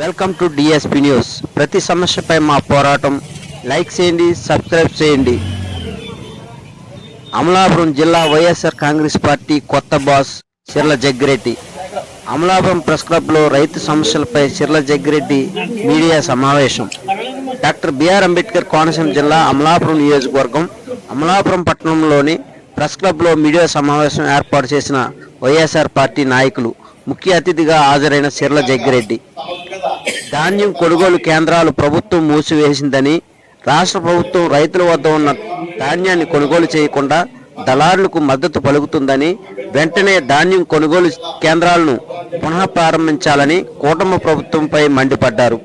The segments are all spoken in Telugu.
వెల్కమ్ టు డిఎస్పి న్యూస్ ప్రతి సమస్యపై మా పోరాటం. లైక్ చేయండి సబ్స్క్రైబ్ చేయండి. అమలాపురం జిల్లా వైఎస్ఆర్ కాంగ్రెస్ పార్టీ కొత్త బాస్ సిర్ల జగ్గిరెడ్డి. అమలాపురం ప్రెస్ క్లబ్లో రైతు సమస్యలపై సిర్ల జగ్గిరెడ్డి మీడియా సమావేశం. Doctor B R Ambedkar Konaseema జిల్లా అమలాపురం నియోజకవర్గం అమలాపురం పట్టణంలోని ప్రెస్ క్లబ్లో మీడియా సమావేశం ఏర్పాటు చేసిన వైఎస్ఆర్ పార్టీ నాయకులు ముఖ్య అతిథిగా హాజరైన సిర్ల జగ్గిరెడ్డి. ధాన్యం కొనుగోలు కేంద్రాలు ప్రభుత్వం మూసివేసిందని రాష్ట్ర ప్రభుత్వం రైతుల వద్ద ఉన్న ధాన్యాన్ని కొనుగోలు చేయకుండా దళారులకు మద్దతు పలుకుతుందని వెంటనే ధాన్యం కొనుగోలు కేంద్రాలను పునః ప్రారంభించాలని కూటమి ప్రభుత్వంపై మండిపడ్డారు.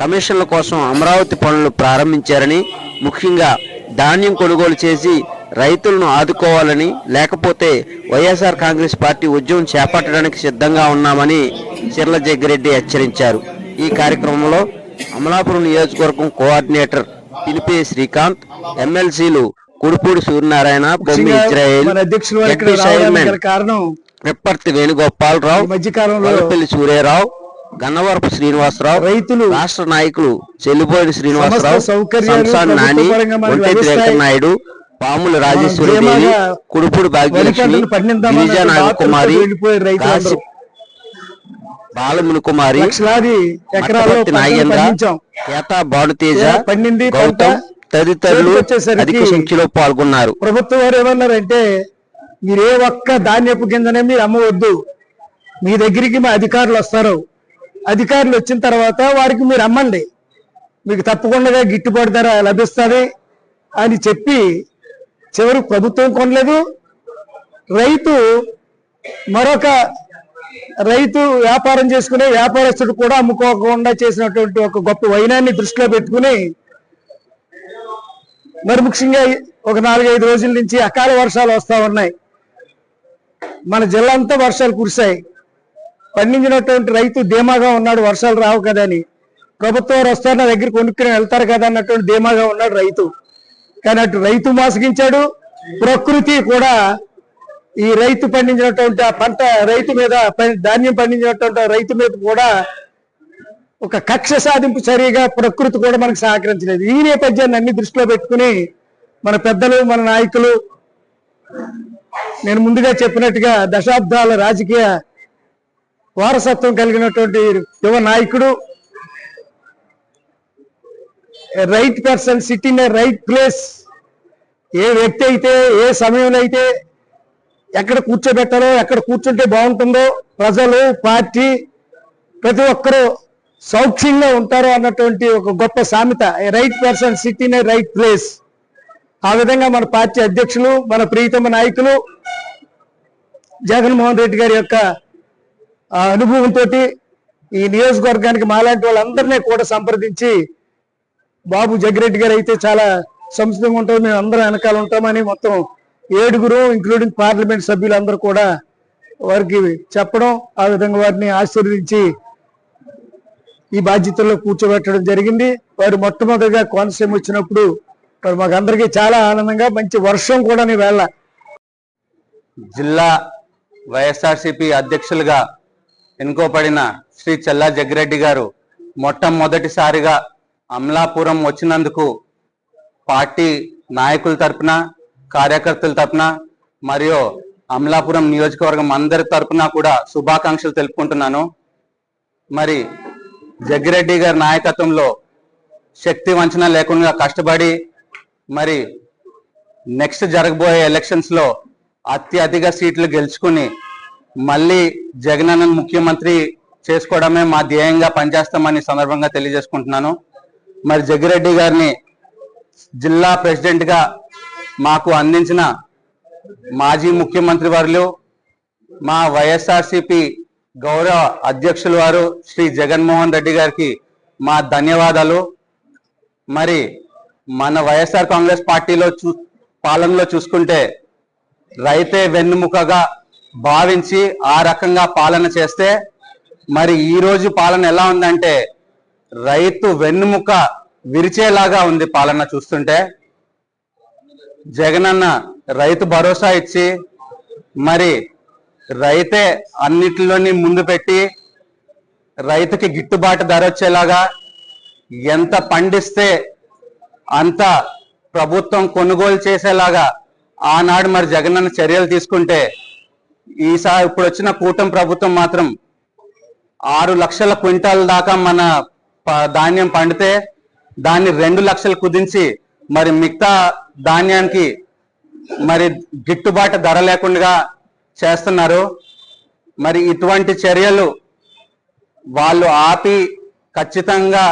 కమిషన్ల కోసం అమరావతి పనులు ప్రారంభించారని ముఖ్యంగా ధాన్యం కొనుగోలు చేసి రైతులను ఆదుకోవాలని లేకపోతే వైఎస్ఆర్ కాంగ్రెస్ పార్టీ ఉద్యమం చేపట్టడానికి సిద్ధంగా ఉన్నామని సిర్ల జగ్గిరెడ్డి హెచ్చరించారు. ఈ కార్యక్రమంలో అమలాపురం నియోజకవర్గం కోఆర్డినేటర్ పిలిపి శ్రీకాంత్ ఎమ్మెల్సీలు కుడుపూడి సూర్యనారాయణ బొమ్మి ఇజ్రాయేల్ మన అధ్యక్షులు వారు ఇక్కడ జడ్పీ రావడానికి చైర్మన్ గల కారణం విప్పర్తి వేణుగోపాలరావు ఈ మధ్య కాలంలో వల్లపల్లి సూర్యరావు గన్నవరపు శ్రీనివాసరావు రైతులు రాష్ట్ర నాయకులు చెల్లిబోయిన శ్రీనివాసరావు సంసాన్ నాని నాయుడు పాముల రాజేశ్వరి దేవి కుడుపుడు భాగ్యలక్ష్మి గిరిజా నాగకుమారి వెళ్ళిపోయే రైతులందరూ. బాలముని కుమారి లక్షలాది ఎకరాల్లో నాగేంద్ర కేతా భానుతేజ పండింది గౌతమ్ తదితరులు అధిక సంఖ్యలో పాల్గొన్నారు. ప్రభుత్వం వారు ఏమన్నారంటే మీరు ఒక్క ధాన్యపు గింజనే మీరు అమ్మవద్దు. మీ దగ్గరికి మా అధికారులు వస్తారు. అధికారులు వచ్చిన తర్వాత వారికి మీరు అమ్మండి. మీకు తప్పకుండా గిట్టుబాటు ధర లభిస్తుంది అని చెప్పి చివరికి ప్రభుత్వం కొనలేదు. రైతు మరొక రైతు వ్యాపారం చేసుకునే వ్యాపారస్తుడు కూడా అమ్ముకోకుండా చేసినటువంటి ఒక గొప్ప వైనాన్ని దృష్టిలో పెట్టుకుని మరి ముఖ్యంగా ఒక నాలుగైదు రోజుల నుంచి అకాల వర్షాలు వస్తూ ఉన్నాయి. మన జిల్లా అంతా వర్షాలు కురిశాయి. పండించినటువంటి రైతు ధీమాగా ఉన్నాడు వర్షాలు రావు కదా అని. ప్రభుత్వం వస్తారు నా దగ్గర కొనుక్కుని వెళ్తారు కదా అన్నటువంటి ధీమాగా ఉన్నాడు రైతు. కానీ అటు రైతు మోసగించాడు ప్రకృతి కూడా ఈ రైతు పండించినటువంటి ఆ పంట రైతు మీద ధాన్యం పండించినటువంటి రైతు మీద కూడా ఒక కక్ష సాధింపు చర్యగా ప్రకృతి కూడా మనకు సహకరించలేదు. ఈ నేపథ్యాన్ని అన్ని దృష్టిలో పెట్టుకుని మన పెద్దలు మన నాయకులు నేను ముందుగా చెప్పినట్టుగా దశాబ్దాల రాజకీయ వారసత్వం కలిగినటువంటి యువ నాయకుడు right person sit in right place ఏ వ్యక్తి అయితే ఏ సమయంలో అయితే ఎక్కడ కూర్చోబెట్టాలో ఎక్కడ కూర్చుంటే బాగుంటుందో ప్రజలు పార్టీ ప్రతి ఒక్కరూ సౌఖ్యంగా ఉంటారు అన్నటువంటి ఒక గొప్ప సామెత. Right person sit in a right place ఆ విధంగా మన పార్టీ అధ్యక్షులు మన ప్రియతమ నాయకులు జగన్మోహన్ రెడ్డి గారి యొక్క అనుభవంతో ఈ నియోజకవర్గానికి మాలాంటి వాళ్ళందరినీ కూడా సంప్రదించి బాబు జగ్గిరెడ్డి గారు అయితే చాలా సంస్థంగా ఉంటాం మేము అందరం వెనకాల ఉంటామని మొత్తం ఏడుగురు ఇంక్లూడింగ్ పార్లమెంట్ సభ్యులందరూ కూడా వారికి చెప్పడం ఆ విధంగా వారిని ఆశీర్వదించి ఈ బాధ్యతల్లో కూర్చోబెట్టడం జరిగింది. వారు మొట్టమొదటిగా కోనసీమ వచ్చినప్పుడు మాకు అందరికీ చాలా ఆనందంగా మంచి వర్షం కూడా వేళ. జిల్లా వైఎస్ఆర్సిపి అధ్యక్షులుగా ఎన్నుకోబడిన శ్రీ చల్లా జగ్గిరెడ్డి గారు మొట్టమొదటిసారిగా అమలాపురం వచ్చినందుకు పార్టీ నాయకుల తరపున కార్యకర్తల తరపున మరియు అమలాపురం నియోజకవర్గం అందరి తరపున కూడా శుభాకాంక్షలు తెలుపుకుంటున్నాను. మరి జగ్గిరెడ్డి గారి నాయకత్వంలో శక్తి వంచన లేకుండా కష్టపడి మరి నెక్స్ట్ జరగబోయే ఎలక్షన్స్లో అత్యధిక సీట్లు గెలుచుకుని మళ్ళీ జగన్ ముఖ్యమంత్రి చేసుకోవడమే మా ధ్యేయంగా పనిచేస్తామని సందర్భంగా తెలియజేసుకుంటున్నాను. మరి జగ్గిరెడ్డి గారిని జిల్లా ప్రెసిడెంట్గా మాకు అందించిన మాజీ ముఖ్యమంత్రి వారిలో మా వైఎస్ఆర్సిపి గౌరవ అధ్యక్షుల వారు శ్రీ జగన్మోహన్ రెడ్డి గారికి మా ధన్యవాదాలు. మరి మన వైఎస్ఆర్ కాంగ్రెస్ పార్టీలో చూ పాలనలో చూసుకుంటే రైతే వెన్నుముకగా భావించి ఆ రకంగా పాలన చేస్తే మరి ఈరోజు పాలన ఎలా ఉందంటే రైతు వెన్నుముక విరిచేలాగా ఉంది పాలన చూస్తుంటే. జగనన్న రైతు భరోసా ఇచ్చి మరి రైతే అన్నిటిలోని ముందు పెట్టి రైతుకి గిట్టుబాటు ధర వచ్చేలాగా ఎంత పండిస్తే అంత ప్రభుత్వం కొనుగోలు చేసేలాగా ఆనాడు మరి జగనన్న చర్యలు తీసుకుంటే ఈసారి ఇప్పుడు వచ్చిన కూటమి ప్రభుత్వం మాత్రం ఆరు లక్షల క్వింటాల్ దాకా మన ధాన్యం పండితే దాన్ని రెండు లక్షలు కుదించి మరి మిగతా ధాన్యానికి మరి గిట్టుబాటు ధర లేకుండా చేస్తున్నారు. మరి ఇటువంటి చర్యలు వాళ్ళు ఆపి ఖచ్చితంగా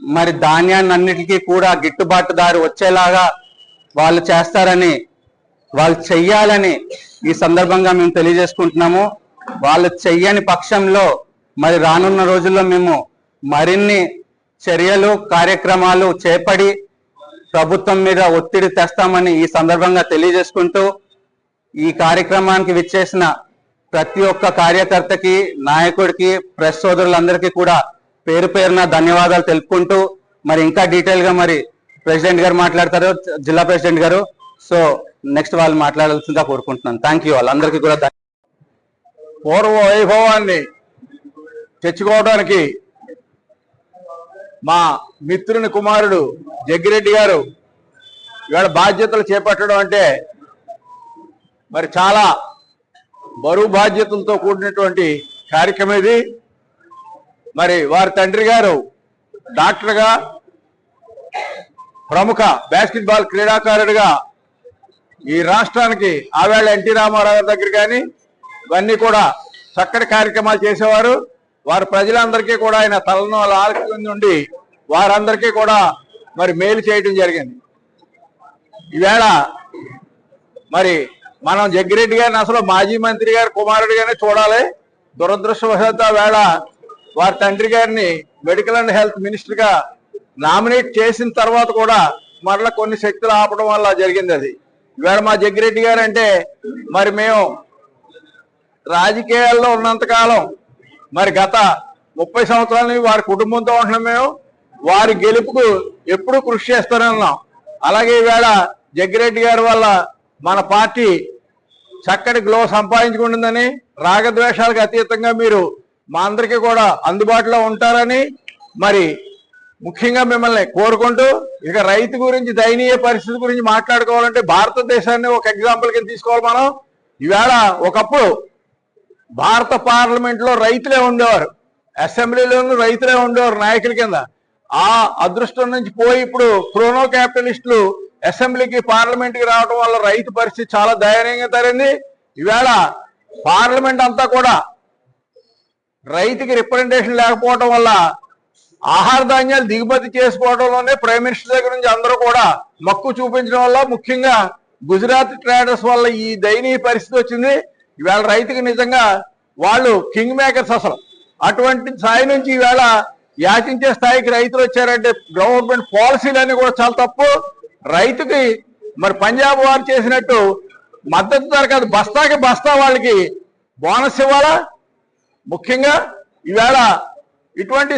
మరి ధాన్యాన్ని అన్నిటికీ కూడా గిట్టుబాటు దారి వచ్చేలాగా వాళ్ళు చేస్తారని వాళ్ళు చెయ్యాలని ఈ సందర్భంగా మేము తెలియజేసుకుంటున్నాము. వాళ్ళు చెయ్యని పక్షంలో మరి రానున్న రోజుల్లో మేము మరిన్ని చర్యలు కార్యక్రమాలు చేపడి ప్రభుత్వం మీద ఒత్తిడి తెస్తామని ఈ సందర్భంగా తెలియజేసుకుంటూ ఈ కార్యక్రమానికి విచ్చేసిన ప్రతి ఒక్క కార్యకర్తకి నాయకుడికి ప్రెస్ సోదరులందరికీ కూడా పేరు పేరున ధన్యవాదాలు తెలుపుకుంటూ మరి ఇంకా డీటెయిల్గా మరి ప్రెసిడెంట్ గారు మాట్లాడతారు జిల్లా ప్రెసిడెంట్ గారు. సో నెక్స్ట్ వాళ్ళు మాట్లాడాల్సిందిగా కోరుకుంటున్నాను. థ్యాంక్ యూ వాళ్ళందరికీ కూడా పూర్వ వైభవాన్ని తెచ్చుకోవడానికి మా మిత్రుని కుమారుడు జగ్గిరెడ్డి గారు ఇవాళ బాధ్యతలు చేపట్టడం అంటే మరి చాలా బరువు బాధ్యతలతో కూడినటువంటి కార్యక్రమం ఇది. మరి వారి తండ్రి గారు డాక్టర్గా ప్రముఖ బాస్కెట్బాల్ క్రీడాకారుడిగా ఈ రాష్ట్రానికి ఆవేళ ఎన్టీ రామారావు దగ్గర కానీ ఇవన్నీ కూడా చక్కటి కార్యక్రమాలు చేసేవారు. వారి ప్రజలందరికీ కూడా ఆయన తలను ఆలకి నుండి వారందరికీ కూడా మరి మేలు చేయటం జరిగింది. ఈవేళ మరి మనం జగ్గిరెడ్డి గారిని అసలు మాజీ మంత్రి గారి కుమారుడిగానే చూడాలి. దురదృష్టవశాత వేళ వారి తండ్రి గారిని మెడికల్ అండ్ హెల్త్ మినిస్టర్గా నామినేట్ చేసిన తర్వాత కూడా మరలా కొన్ని శక్తులు ఆపడం వల్ల జరిగింది అది. ఈవేళ మా జగ్గిరెడ్డి గారు అంటే మరి మేము రాజకీయాల్లో ఉన్నంత కాలం మరి గత ముప్పై సంవత్సరాల నుంచి వారి కుటుంబంతో ఉంటున్నాం మేము. వారి గెలుపుకు ఎప్పుడూ కృషి చేస్తారని అన్నాం అలాగే ఈవేళ జగ్గిరెడ్డి గారి వల్ల మన పార్టీ చక్కటి గ్లో సంపాదించుకుంటుందని రాగద్వేషాలకు అతీతంగా మీరు మా అందరికీ కూడా అందుబాటులో ఉంటారని మరి ముఖ్యంగా మిమ్మల్ని కోరుకుంటూ ఇక రైతు గురించి దయనీయ పరిస్థితి గురించి మాట్లాడుకోవాలంటే భారతదేశాన్ని ఒక ఎగ్జాంపుల్ కింద తీసుకోవాలి మనం. ఈవేళ ఒకప్పుడు భారత పార్లమెంట్లో రైతులే ఉండేవారు. అసెంబ్లీలోనూ రైతులే ఉండేవారు నాయకుల కింద. ఆ అదృష్టం నుంచి పోయి ఇప్పుడు క్రోనో క్యాపిటలిస్టులు అసెంబ్లీకి పార్లమెంట్కి రావడం వల్ల రైతు పరిస్థితి చాలా దయనీయంగా తరింది. ఈవేళ పార్లమెంట్ అంతా కూడా రైతుకి రిప్రజెంటేషన్ లేకపోవడం వల్ల ఆహార ధాన్యాలు దిగుమతి చేసుకోవడంలోనే ప్రైమ్ మినిస్టర్ దగ్గర నుంచి అందరూ కూడా మక్కువ చూపించడం వల్ల ముఖ్యంగా గుజరాత్ ట్రేడర్స్ వల్ల ఈ దయనీయ పరిస్థితి వచ్చింది. ఈవేళ రైతుకి నిజంగా వాళ్ళు కింగ్ మేకర్స్ అసలు. అటువంటి స్థాయి నుంచి ఈవేళ యాచించే స్థాయికి రైతులు వచ్చారంటే గవర్నమెంట్ పాలసీలన్నీ కూడా చాలా తప్పు. రైతుకి మరి పంజాబ్ వారు చేసినట్టు మద్దతు ధర కాదు బస్తాకి బస్తా వాళ్ళకి బోనస్ ఇవ్వాలా? ముఖ్యంగా ఈవేళ ఇటువంటి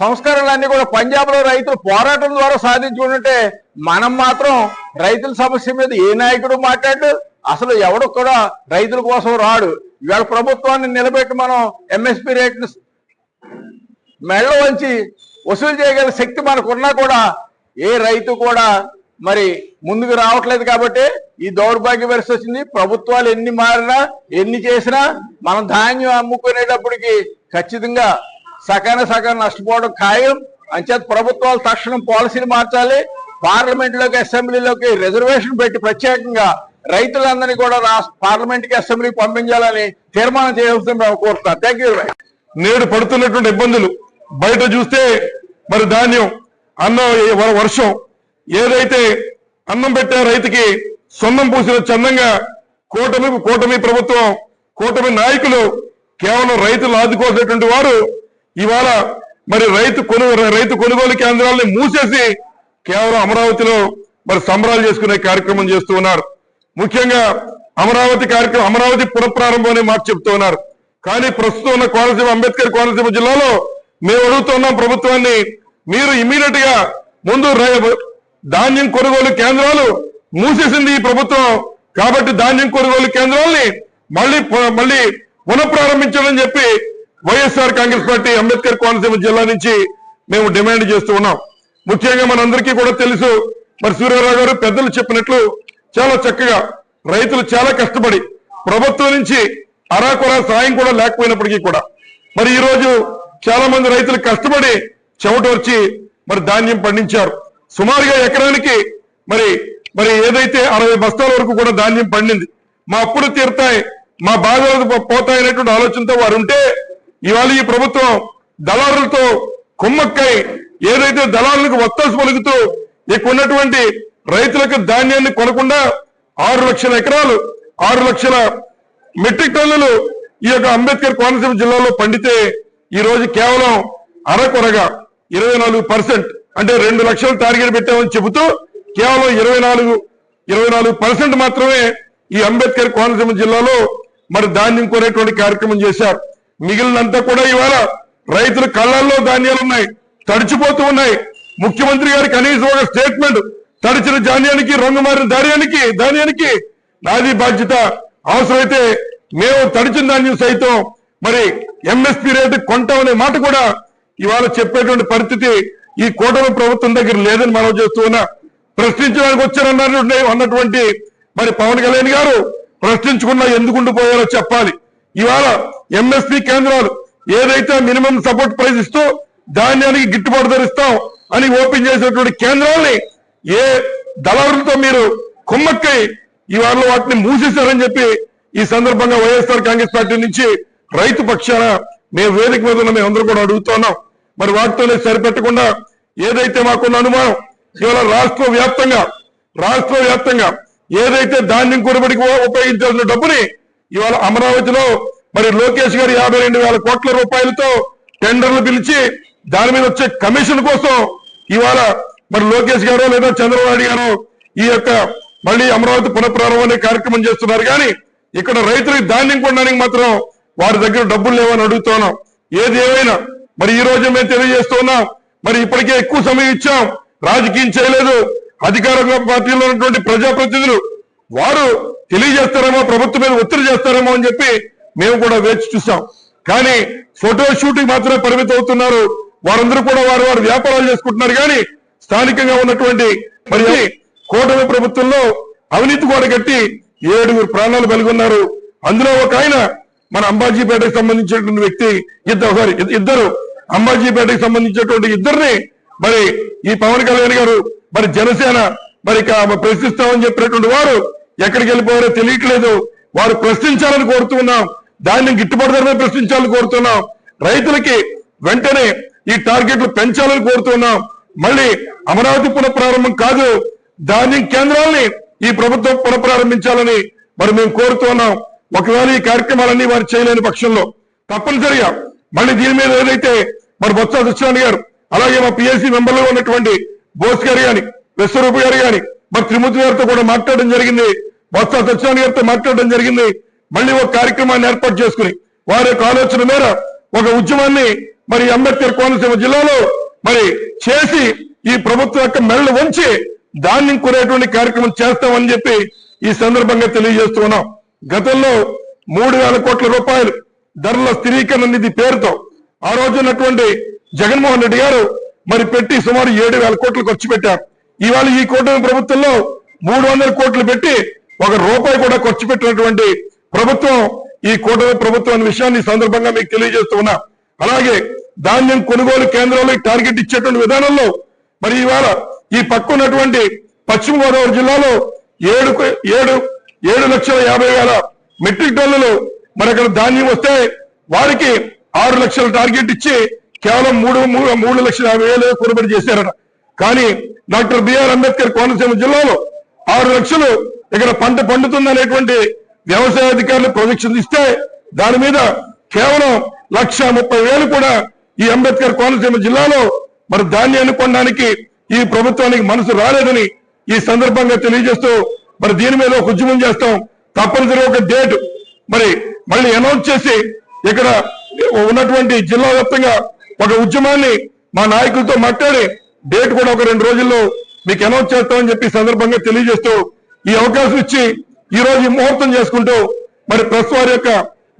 సంస్కరణలన్నీ కూడా పంజాబ్లో రైతులు పోరాటం ద్వారా సాధించుకుంటుంటే మనం మాత్రం రైతుల సమస్య మీద ఏ నాయకుడు మాట్లాడు అసలు ఎవడు కూడా రైతుల కోసం రాడు. ఇవాళ ప్రభుత్వాన్ని నిలబెట్టి మనం ఎంఎస్పి రేట్ను మెళ్ళ వంచి వసూలు చేయగల శక్తి మనకున్నా కూడా ఏ రైతు కూడా మరి ముందుకు రావట్లేదు కాబట్టి ఈ దౌర్భాగ్య పరిస్థితి వచ్చింది. ప్రభుత్వాలు ఎన్ని మారినా ఎన్ని చేసినా మనం ధాన్యం అమ్ముకునేటప్పటికి ఖచ్చితంగా సకాన సకాన నష్టపోవడం ఖాయం. అంచేత ప్రభుత్వాలు తక్షణం పాలసీలు మార్చాలి. పార్లమెంట్లోకి అసెంబ్లీలోకి రిజర్వేషన్ పెట్టి ప్రత్యేకంగా రైతులందరినీ కూడా రాష్ట్ర పార్లమెంట్కి అసెంబ్లీకి పంపించాలని తీర్మానం చేయాల్సింది మేము థ్యాంక్ యూ నేడు పడుతున్నటువంటి ఇబ్బందులు బయట చూస్తే మరి ధాన్యం అన్నం వర్షం ఏదైతే అన్నం పెట్టే రైతుకి సొన్నం పూసిన చందంగా కూటమి కూటమి ప్రభుత్వం కూటమి నాయకులు కేవలం రైతులు ఆదుకోసినటువంటి వారు ఇవాళ మరి రైతు కొను రైతు కొనుగోలు కేంద్రాలని మూసేసి కేవలం అమరావతిలో మరి సంబరాలు చేసుకునే కార్యక్రమం చేస్తూ ఉన్నారు. ముఖ్యంగా అమరావతి కార్యక్రమం అమరావతి పునఃప్రారంభం అనే మాట చెప్తూ ఉన్నారు. కానీ ప్రస్తుతం ఉన్న కోనసీమ అంబేద్కర్ కోనసీమ జిల్లాలో మేము అడుగుతున్నాం ప్రభుత్వాన్ని మీరు ఇమీడియట్గా ముందు ధాన్యం కొనుగోలు కేంద్రాలు మూసేసింది ఈ ప్రభుత్వం. కాబట్టి ధాన్యం కొనుగోలు కేంద్రాలని మళ్ళీ మళ్ళీ పునఃప్రారంభించాలని చెప్పి YSR Congress party Ambedkar Konaseema జిల్లా నుంచి మేము డిమాండ్ చేస్తూ ఉన్నాం. ముఖ్యంగా మనందరికీ కూడా తెలుసు మరి సూర్యారావు గారు పెద్దలు చెప్పినట్లు చాలా చక్కగా రైతులు చాలా కష్టపడి ప్రభుత్వం నుంచి అరాకొరా సాయం కూడా లేకపోయినప్పటికీ కూడా మరి ఈ రోజు చాలా మంది రైతులు కష్టపడి చెమట వచ్చి మరి ధాన్యం పండించారు. సుమారుగా ఎకరానికి మరి మరి ఏదైతే అరవై బస్తాల వరకు కూడా ధాన్యం పండింది. మా అప్పులు తీరుతాయి మా బాధలు పో- పోతాయనేటువంటి ఆలోచనతో వారు ఉంటే ఇవాళ ఈ ప్రభుత్వం దళారులతో కుమ్మక్కై ఏదైతే దళారులకు వత్తాసు పలుకుతూ ఇక్కడ ఉన్నటువంటి రైతులకు ధాన్యాన్ని కొనకుండా ఆరు లక్షల ఎకరాలు ఆరు లక్షల మెట్రిక్ టన్నులు ఈ యొక్క అంబేద్కర్ కోనసీమ జిల్లాలో పండితే ఈ రోజు కేవలం అరకొరగా ఇరవై నాలుగు పర్సెంట్ అంటే రెండు లక్షలు టార్గెట్ పెట్టామని చెబుతూ కేవలం ఇరవై నాలుగు ఇరవై నాలుగు పర్సెంట్ మాత్రమే ఈ అంబేద్కర్ కోనసీమ జిల్లాలో మరి ధాన్యం కొనేటువంటి కార్యక్రమం చేశారు. మిగిలినంతా కూడా ఇవాళ రైతుల కళ్ళల్లో ధాన్యాలు ఉన్నాయి తడిచిపోతూ ఉన్నాయి. ముఖ్యమంత్రి గారి కనీసం ఒక స్టేట్మెంట్ తడిచిన ధాన్యానికి రంగు మారిన ధాన్యానికి ధాన్యానికి నాది బాధ్యత. అవసరమైతే మేము తడిచిన ధాన్యం సైతం మరి ఎంఎస్పీ రేటు కొంటామనే మాట కూడా ఇవాళ చెప్పేటువంటి పరిస్థితి ఈ కూటమి ప్రభుత్వం దగ్గర లేదని మనం చేస్తూ ఉన్నా. ప్రశ్నించడానికి వచ్చారన్నారు అన్నటువంటి మరి పవన్ కళ్యాణ్ గారు ప్రశ్నించకుండా ఎందుకు పోయారో చెప్పాలి. ఇవాళ ఎంఎస్పీ కేంద్రాలు ఏదైతే మినిమం సపోర్ట్ ప్రైస్ ఇస్తూ ధాన్యానికి గిట్టుబాటు ధరిస్తాం అని ఓపెన్ చేసినటువంటి కేంద్రాల్ని ఏ దళారులతో మీరు కుమ్మక్కై ఈ ఇవాళ వాటిని మూసేశారని చెప్పి ఈ సందర్భంగా వైఎస్ఆర్ కాంగ్రెస్ పార్టీ నుంచి రైతు పక్షాన మేము వేదిక మీద ఉన్న మేమందరూ కూడా అడుగుతున్నాం మరి వాటితోనే సరిపెట్టకుండా ఏదైతే మాకున్న అనుమానం ఇవాళ రాష్ట్ర వ్యాప్తంగా రాష్ట్ర వ్యాప్తంగా ఏదైతే ధాన్యం కొనుబడికి ఉపయోగించాల్సిన డబ్బుని ఇవాళ అమరావతిలో మరి లోకేష్ గారు యాభై రెండు వేల కోట్ల రూపాయలతో టెండర్లు పిలిచి దాని మీద వచ్చే కమిషన్ కోసం ఇవాళ మరి లోకేష్ గారు లేదా చంద్రబాబు గారు ఈ యొక్క మళ్ళీ అమరావతి పునఃప్రారంభం అనే కార్యక్రమం చేస్తున్నారు. కానీ ఇక్కడ రైతులకు ధాన్యం కొనడానికి మాత్రం వారి దగ్గర డబ్బులు లేవని అడుగుతున్నాం ఏది ఏమైనా మరి ఈ రోజు మేము తెలియజేస్తున్నాం మరి ఇప్పటికే ఎక్కువ సమయం ఇచ్చాం. రాజకీయం చేయలేదు. అధికార పార్టీలో ఉన్నటువంటి ప్రజాప్రతినిధులు వారు తెలియజేస్తారేమో ప్రభుత్వం మీద ఒత్తిడి చేస్తారేమో అని చెప్పి మేము కూడా వేచి చూసాం. కానీ ఫోటో షూటింగ్ మాత్రమే పరిమితం అవుతున్నారు వారందరూ కూడా వారు వారు వ్యాపారాలు చేసుకుంటున్నారు. కానీ స్థానికంగా ఉన్నటువంటి మరి కూటమి ప్రభుత్వంలో అవినీతి కూడా కట్టి ఏడుగురు ప్రాణాలు వెలుగున్నారు అందులో ఒక ఆయన మన అంబాజీపేటకు సంబంధించినటువంటి వ్యక్తి ఇద్దరు ఇద్దరు అంబాజీపేటకు సంబంధించినటువంటి ఇద్దరిని మరి ఈ పవన్ కళ్యాణ్ గారు మరి జనసేన మరి ప్రశ్నిస్తామని చెప్పినటువంటి వారు ఎక్కడికి వెళ్ళిపోయారో తెలియట్లేదు. వారు ప్రశ్నించాలని కోరుతున్నాం దాన్ని గిట్టుబాటు ధరమే ప్రశ్నించాలని కోరుతున్నాం. రైతులకి వెంటనే ఈ టార్గెట్లు పెంచాలని కోరుతున్నాం మళ్ళీ అమరావతి పునఃప్రారంభం కాదు ధాన్యం కేంద్రాల్ని ఈ ప్రభుత్వం పునఃప్రారంభించాలని మరి మేము కోరుతున్నాం ఒకవేళ ఈ కార్యక్రమాలన్నీ వారు చేయలేని పక్షంలో తప్పనిసరిగా మళ్ళీ దీని మీద ఏదైతే మరి బొత్స సత్యనారాయణ గారు అలాగే మా పిఎస్సి మెంబర్లో ఉన్నటువంటి బోస్ గారు గాని విశ్వరూప్ గారు గాని మరి త్రిమూర్తి గారితో కూడా మాట్లాడడం జరిగింది. బొత్స సత్యనారాయణ గారితో మాట్లాడడం జరిగింది. మళ్ళీ ఒక కార్యక్రమాన్ని ఏర్పాటు చేసుకుని వారి యొక్క ఆలోచన మేర ఒక ఉద్యమాన్ని మరి అంబేద్కర్ కోనసీమ జిల్లాలో మరి చేసి ఈ ప్రభుత్వం యొక్క మెళ్ళు వంచి ధాన్యం కొనేటువంటి కార్యక్రమం చేస్తామని చెప్పి ఈ సందర్భంగా తెలియజేస్తున్నాం గతంలో మూడు వేల కోట్ల రూపాయలు ధరల స్థిరీకరణ నిధి పేరుతో ఆ రోజు ఉన్నటువంటి జగన్మోహన్ రెడ్డి గారు మరి పెట్టి సుమారు ఏడు వేల కోట్లు ఖర్చు పెట్టారు. ఇవాళ ఈ కూటమి ప్రభుత్వంలో మూడు వందల కోట్లు పెట్టి ఒక రూపాయి కూడా ఖర్చు పెట్టినటువంటి ప్రభుత్వం ఈ కూటమి ప్రభుత్వం అనే విషయాన్ని సందర్భంగా మీకు తెలియజేస్తూ ఉన్నా. అలాగే ధాన్యం కొనుగోలు కేంద్రాలకు టార్గెట్ ఇచ్చేటువంటి విధానంలో మరి ఇవాళ ఈ పక్క ఉన్నటువంటి పశ్చిమ గోదావరి జిల్లాలో ఏడు ఏడు ఏడు లక్షల యాభై వేల మెట్రిక్ టన్నులు మరి అక్కడ ధాన్యం వస్తే వారికి ఆరు లక్షల టార్గెట్ ఇచ్చి కేవలం మూడు మూడు మూడు లక్షల యాభై వేలు కొనుగోలు చేశారట. కానీ డాక్టర్ బిఆర్ అంబేద్కర్ కోనసీమ జిల్లాలో ఆరు లక్షలు ఇక్కడ పంట పండుతుందనేటువంటి వ్యవసాయ అధికారులు ప్రొజెక్షన్ ఇస్తే దాని మీద కేవలం లక్ష ముప్పై వేలు కూడా ఈ అంబేద్కర్ కోనసీమ జిల్లాలో మరి ధాన్యాన్ని కొనడానికి ఈ ప్రభుత్వానికి మనసు రాలేదని ఈ సందర్భంగా తెలియజేస్తూ మరి దీని మీద ఒక ఉద్యమం చేస్తాం. తప్పనిసరిగా ఒక డేట్ మరి మళ్ళీ అనౌన్స్ చేసి ఇక్కడ ఉన్నటువంటి జిల్లా వ్యాప్తంగా ఒక ఉద్యమాన్ని మా నాయకులతో మాట్లాడి డేట్ కూడా ఒక రెండు రోజుల్లో మీకు అనౌన్స్ చేస్తామని చెప్పి సందర్భంగా తెలియజేస్తూ ఈ అవకాశం ఇచ్చి ఈ రోజు ముహూర్తం చేసుకుంటూ మరి ప్రెస్ వారి యొక్క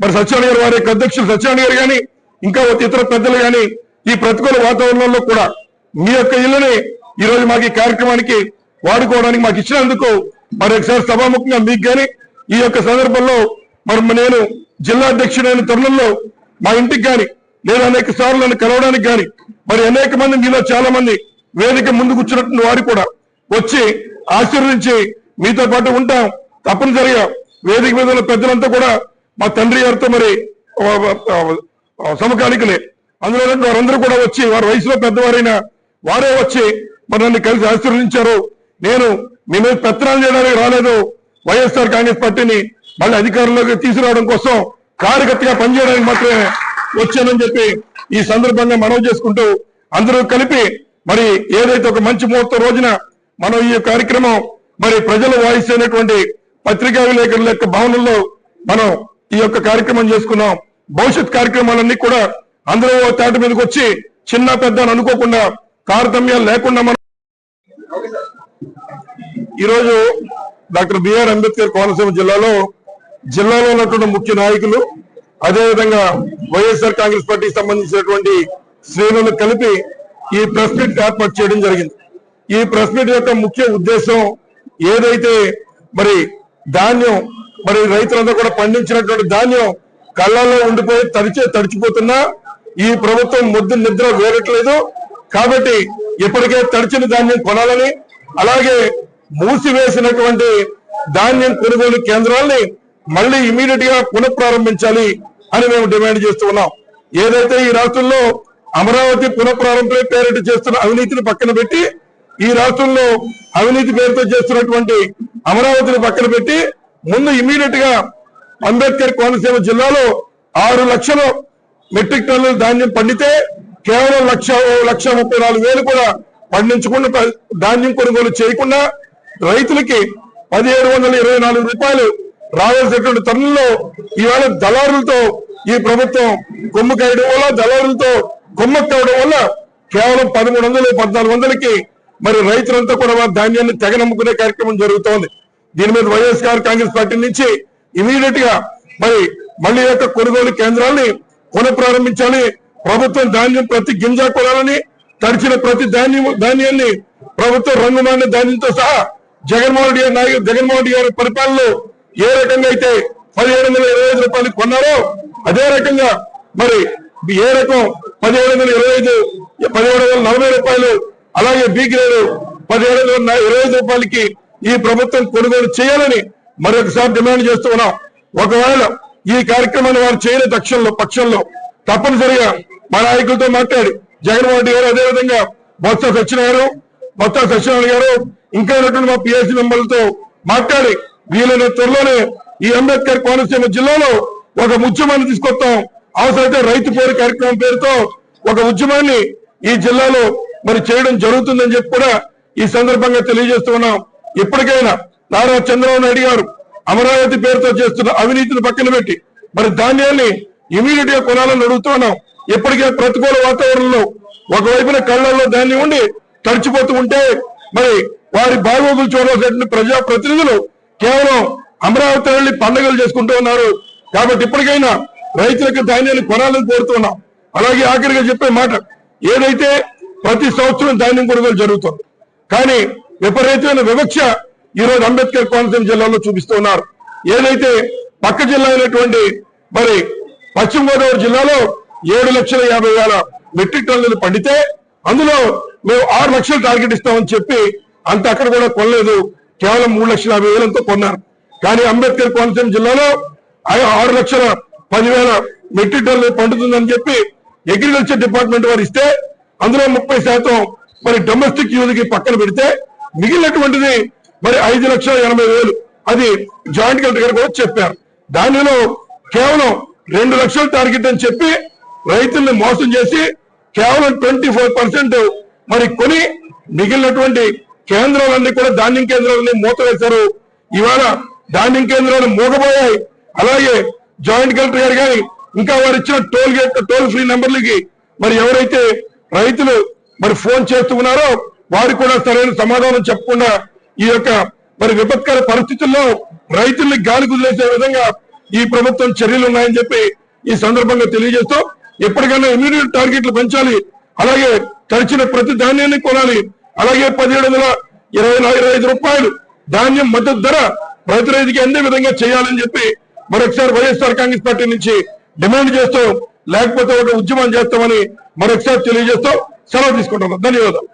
మరి సత్యనారాయణ గారి వారి యొక్క అధ్యక్షులు సత్యనారాయణ గారు కానీ ఇంకా ఇతర పెద్దలు కానీ ఈ ప్రతికూల వాతావరణంలో కూడా మీ యొక్క ఇల్లుని ఈ రోజు మాకు ఈ కార్యక్రమానికి వాడుకోవడానికి మాకు ఇచ్చినందుకు మరి ఒకసారి సభాముఖంగా మీకు కానీ ఈ యొక్క సందర్భంలో మరి నేను జిల్లా అధ్యక్షుడైన తరుణంలో మా ఇంటికి కానీ లేదా అనేక సార్లు నన్ను కలవడానికి కానీ మరి అనేక మంది మీలో చాలా మంది వేదిక ముందు కూర్చున్నటువంటి వారు కూడా వచ్చి ఆశీర్వదించి మీతో పాటు ఉంటాం. తప్పనిసరిగా వేదిక మీద పెద్దలంతా కూడా మా తండ్రి గారితో మరి సమకాలికలే. అందులో వారందరూ కూడా వచ్చి వారి వయసులో పెద్దవారైన వారే వచ్చి మనల్ని కలిసి ఆశీర్వదించారు. నేను మీ మీద పెత్తనాలు చేయడానికి రాలేదు. వైఎస్ఆర్ కాంగ్రెస్ పార్టీని మళ్ళీ అధికారంలోకి తీసుకురావడం కోసం కార్యకర్తగా పనిచేయడానికి మాత్రమే వచ్చానని చెప్పి ఈ సందర్భంగా మనవి చేసుకుంటూ అందరూ కలిపి మరి ఏదైతే ఒక మంచి ముహూర్తం రోజున మనం ఈ కార్యక్రమం మరి ప్రజల వాయిస్ అయినటువంటి పత్రికా విలేకరుల యొక్క భవనంలో మనం ఈ యొక్క కార్యక్రమం చేసుకున్నాం. భవిష్యత్ కార్యక్రమాలన్నీ కూడా అందరూ ఓ తాటి మీదకి వచ్చి చిన్న పెద్ద అని అనుకోకుండా తారతమ్యాలు లేకుండా మనం ఈరోజు డాక్టర్ బిఆర్ అంబేద్కర్ కోనసీమ జిల్లాలో జిల్లాలో ఉన్నటువంటి ముఖ్య నాయకులు అదేవిధంగా వైఎస్ఆర్ కాంగ్రెస్ పార్టీకి సంబంధించినటువంటి శ్రేణులు కలిపి ఈ ప్రెస్ మీట్ ఏర్పాటు చేయడం జరిగింది. ఈ ప్రెస్ మీట్ యొక్క ముఖ్య ఉద్దేశం ఏదైతే మరి ధాన్యం మరి రైతులందరూ కూడా పండించినటువంటి ధాన్యం కళ్ళల్లో ఉండిపోయి తడిచే తడిచిపోతున్నా ఈ ప్రభుత్వం ముద్దు నిద్ర వేరట్లేదు. కాబట్టి ఇప్పటికే తడిచిన ధాన్యం కొనాలని అలాగే మూసివేసినటువంటి ధాన్యం కొనుగోలు కేంద్రాల్ని మళ్ళీ ఇమీడియట్గా పునఃప్రారంభించాలి అని మేము డిమాండ్ చేస్తూ ఉన్నాం. ఏదైతే ఈ రాష్ట్రంలో అమరావతి పునఃప్రారంభం పేరిట చేస్తున్న అవినీతిని పక్కన పెట్టి ఈ రాష్ట్రంలో అవినీతి పేరుతో చేస్తున్నటువంటి అమరావతిని పక్కన పెట్టి ముందు ఇమీడియట్గా అంబేద్కర్ కోనసీమ జిల్లాలో ఆరు లక్షల మెట్రిక్ టన్నుల ధాన్యం పండితే కేవలం లక్ష లక్ష ముప్పై నాలుగు వేలు కూడా పండించకుండా ప- ధాన్యం కొనుగోలు చేయకుండా రైతులకి పదిహేడు వందల ఇరవై నాలుగు రూపాయలు రావాల్సినటువంటి తరుణంలో ఈవేళ దళారులతో ఈ ప్రభుత్వం కొమ్ము కాయడం వల్ల దళారులతో కొమ్మక్కవడం వల్ల కేవలం పదమూడు వందలు పద్నాలుగు వందలకి మరి రైతులంతా కూడా ధాన్యాన్ని తెగనమ్ముకునే కార్యక్రమం జరుగుతోంది. దీని మీద వైఎస్ఆర్ కాంగ్రెస్ పార్టీ నుంచి ఇమీడియట్గా మరి మళ్ళీ యొక్క కొనుగోలు కేంద్రాల్ని పునఃప్రారంభించాలి. ప్రభుత్వం ధాన్యం ప్రతి గింజ కొనాలని తడిచిన ప్రతి ధాన్యం ధాన్యాన్ని ప్రభుత్వం రంగుమాన ధాన్యంతో సహా జగన్మోహన్ రెడ్డి గారి నాయకు జగన్మోహన్ రెడ్డి గారి పరిపాలనలో ఏ రకంగా అయితే పదిహేడు వందల ఇరవై ఐదు రూపాయలు కొన్నారో అదే రకంగా మరి ఏ రకం పదిహేడు వందల ఇరవై ఐదు పదిహేడు వందల నలభై రూపాయలు అలాగే బి గ్రేడ్ పదిహేడు వందల ఇరవై ఐదు రూపాయలకి ఈ ప్రభుత్వం కొనుగోలు చేయాలని మరొకసారి డిమాండ్ చేస్తూ ఉన్నాం. ఒకవేళ ఈ కార్యక్రమాన్ని వారు చేయని పక్షంలో పక్షంలో తప్పనిసరిగా మా నాయకులతో మాట్లాడి జగన్మోహన్ రెడ్డి గారు అదేవిధంగా బొత్స సత్యనారాయణ గారు బొత్స సత్యనారాయణ గారు ఇంకా ఉన్నటువంటి మా పిఎస్సీ మెంబర్లతో మాట్లాడి వీలైన త్వరలోనే ఈ అంబేద్కర్ కోనసీమ జిల్లాలో ఒక ఉద్యమాన్ని తీసుకొస్తాం. అవసరమైతే రైతు పోరు కార్యక్రమం పేరుతో ఒక ఉద్యమాన్ని ఈ జిల్లాలో మరి చేయడం జరుగుతుందని చెప్పి కూడా ఈ సందర్భంగా తెలియజేస్తూ ఉన్నాం. ఇప్పటికైనా నారా చంద్రబాబు నాయుడు గారు అమరావతి పేరుతో చేస్తున్న అవినీతిని పక్కన పెట్టి మరి ధాన్యాన్ని ఇమీడియట్గా కొనాలని అడుగుతున్నాం ఇప్పటికే ప్రతికూల వాతావరణంలో ఒకవైపున కళ్ళల్లో ధాన్యం ఉండి తడిచిపోతూ ఉంటే మరి వారి బాగోగులు చూడాల్సిన ప్రజా ప్రతినిధులు కేవలం అమరావతి వెళ్ళి పండుగలు చేసుకుంటూ ఉన్నారు. కాబట్టి ఇప్పటికైనా రైతులకు ధాన్యాన్ని కొనాలని కోరుతున్నాం అలాగే ఆఖరిగా చెప్పే మాట ఏదైతే ప్రతి సంవత్సరం ధాన్యం కొనుగోలు జరుగుతుంది. కానీ విపరీతమైన వివక్ష ఈ రోజు అంబేద్కర్ కోనసీమ జిల్లాలో చూపిస్తూ ఉన్నారు ఏదైతే పక్క జిల్లా అయినటువంటి మరి పశ్చిమ గోదావరి జిల్లాలో ఏడు లక్షల యాభై వేల మెట్రిక్ టన్నులు పండితే అందులో మేము ఆరు లక్షలు టార్గెట్ ఇస్తామని చెప్పి అంత అక్కడ కూడా కొనలేదు. కేవలం మూడు లక్షల యాభై వేలంతో కొన్నారు. కానీ అంబేద్కర్ కోనసీమ జిల్లాలో ఆరు లక్షల పదివేల మెట్రిక్ టన్నులు పండుతుందని చెప్పి అగ్రికల్చర్ డిపార్ట్మెంట్ వారు ఇస్తే అందులో ముప్పై శాతం మరి డొమెస్టిక్ యూజ్కి పక్కన పెడితే మిగిలినటువంటిది మరి ఐదు లక్షల ఎనభై వేలు. అది జాయింట్ కలెక్టర్ గారు కూడా చెప్పారు. దానిలో కేవలం రెండు లక్షల టార్గెట్ అని చెప్పి రైతుల్ని మోసం చేసి కేవలం ట్వంటీ ఫోర్ పర్సెంట్ మరి కొని మిగిలినటువంటి కేంద్రాలన్నీ కూడా ధాన్యం కేంద్రాలన్నీ మూత వేశారు ఇవాళ ధాన్యం కేంద్రాలు మూగబోయాయి. అలాగే జాయింట్ కలెక్టర్ గారు కానీ ఇంకా వారు ఇచ్చిన టోల్ గేట్ టోల్ ఫ్రీ నెంబర్లకి మరి ఎవరైతే రైతులు మరి ఫోన్ చేస్తున్నారో వారికి కూడా సరైన సమాధానం చెప్పకుండా ఈ యొక్క మరి విపత్కర పరిస్థితుల్లో రైతుల్ని గాలి కుదిలేసే విధంగా ఈ ప్రభుత్వం చర్యలు ఉన్నాయని చెప్పి ఈ సందర్భంగా తెలియజేస్తూ ఎప్పటికైనా ఇమీడియట్ టార్గెట్లు పెంచాలి. అలాగే తడిచిన ప్రతి ధాన్యాన్ని కొనాలి. అలాగే పదిహేడు వందల ఇరవై నాలుగు ఇరవై ఐదు రూపాయలు ధాన్యం మద్దతు ధర రైతు రైతుకి అందే విధంగా చేయాలని చెప్పి మరొకసారి వైఎస్ఆర్ కాంగ్రెస్ పార్టీ నుంచి డిమాండ్ చేస్తూ లేకపోతే ఒక ఉద్యమం చేస్తామని మరొకసారి తెలియజేస్తూ సెలవు తీసుకుంటున్నాం. ధన్యవాదాలు.